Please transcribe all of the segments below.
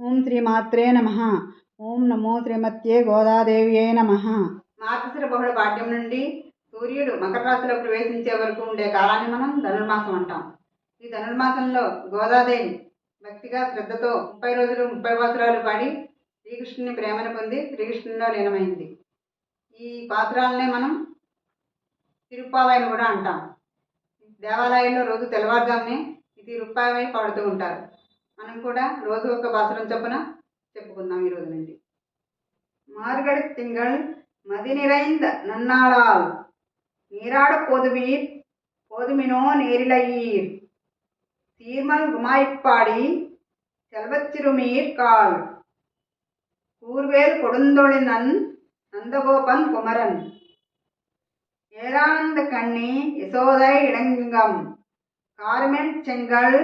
ఓం శ్రీమాత్రే నమ. ఓం నమో శ్రీమత్యే గోదాదేవియే నమ. మార్గశిర బహుళ పాఠ్యం నుండి సూర్యుడు మకర రాశిలో ప్రవేశించే వరకు ఉండే కాలాన్ని మనం ధనుర్మాసం అంటాం. ఈ ధనుర్మాసంలో గోదాదేవి భక్తిగా శ్రద్ధతో ముప్పై రోజులు ముప్పై పాత్రాలు పాడి శ్రీకృష్ణుని ప్రేమను పొంది శ్రీకృష్ణునిలో లీనమైంది. ఈ పాత్రాలనే మనం తిరుప్పావాయిని కూడా అంటాం. దేవాలయంలో రోజు తెల్లవారుజామునే ఈ తిరుప్పావాయి పాడుతూ ఉంటారు. మనం కూడా రోజు ఒక పాసురం చొప్పున చెప్పుకుందాం ఈ రోజు నుండి மார்கழி திங்கள் மதி நிறைந்த நன்னாளால் நீராட போதுவீர் போதுமினோ நேரிலையீர் சீர்மல் குமாய்ப்பாடி செல்வச்சிறுமீர் கால் கூர்வேல் கொடுந்தொழினன் நந்தகோபன் குமரன் ஏரானந்த கண்ணி யசோதை இளங்கம் கார்மென் செங்கல்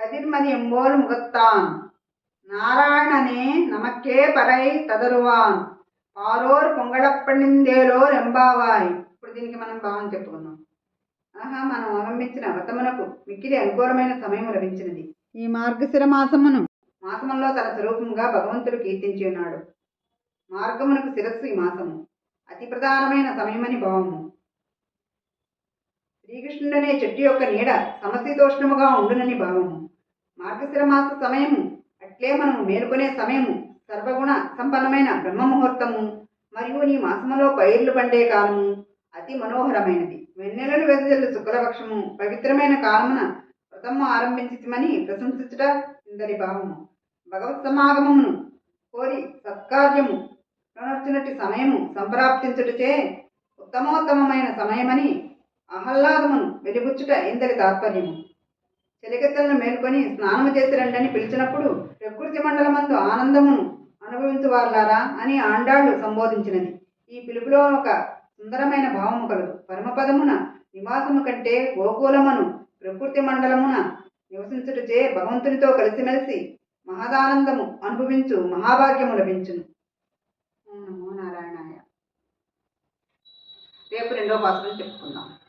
கதிர்மதி எம்போல் முகத்தான் నారాయణనే నమక్కే పరై తదరువాన్ పారోర్ పొంగడప్పనిందేలోర్ ఎంబావాయ్ ఇప్పుడు దీనికి మనం భావం చెప్పుకున్నాం ఆహా మనం అవలంబించిన వ్రతమునకు మిక్కిలి అనుకూలమైన సమయం లభించినది ఈ మార్గశిర మాసమును మాసములో తన స్వరూపంగా భగవంతుడు కీర్తించి ఉన్నాడు మార్గమునకు శిరస్సు ఈ మాసము అతి ప్రధానమైన సమయమని భావము శ్రీకృష్ణుడనే చెట్టు యొక్క నీడ సమశీతోష్ణముగా ఉండునని భావము మార్గశిర మాస సమయము. అట్లే మనము మేలుకొనే సమయము. సర్వగుణ సంపన్నమైన బ్రహ్మ ముహూర్తము మరియు నీ మాసములో పైర్లు పండే కాలము అతి మనోహరమైనది. వెన్నెలలు వెదజల్లు శుక్లపక్షము. పవిత్రమైన కాలమున వ్రతము ఆరంభించిమని ప్రశంసించుట ఇందరి భావము భగవత్ సమాగమమును కోరి సత్కార్యము ప్రణర్చినటి సమయము సంప్రాప్తించుటచే ఉత్తమోత్తమమైన సమయమని ఆహ్లాదమును వెలిబుచ్చుట ఇందరి తాత్పర్యము. చెలికత్తలను మేల్కొని స్నానము చేసి రండని పిలిచినప్పుడు ప్రకృతి మండలమందు ఆనందమును అనుభవించువార్లారా అని ఆండాళ్ళు సంబోధించినది. ఈ పిలుపులో ఒక సుందరమైన భావము కలదు. పరమపదమున నివాసము కంటే గోకులమును ప్రకృతి మండలమున నివసించుటచే భగవంతునితో కలిసిమెలిసి మహదానందము అనుభవించు మహాభాగ్యము లభించును. నమో నారాయణాయ. రేపు రెండో పాసులను చెప్పుకుందాం.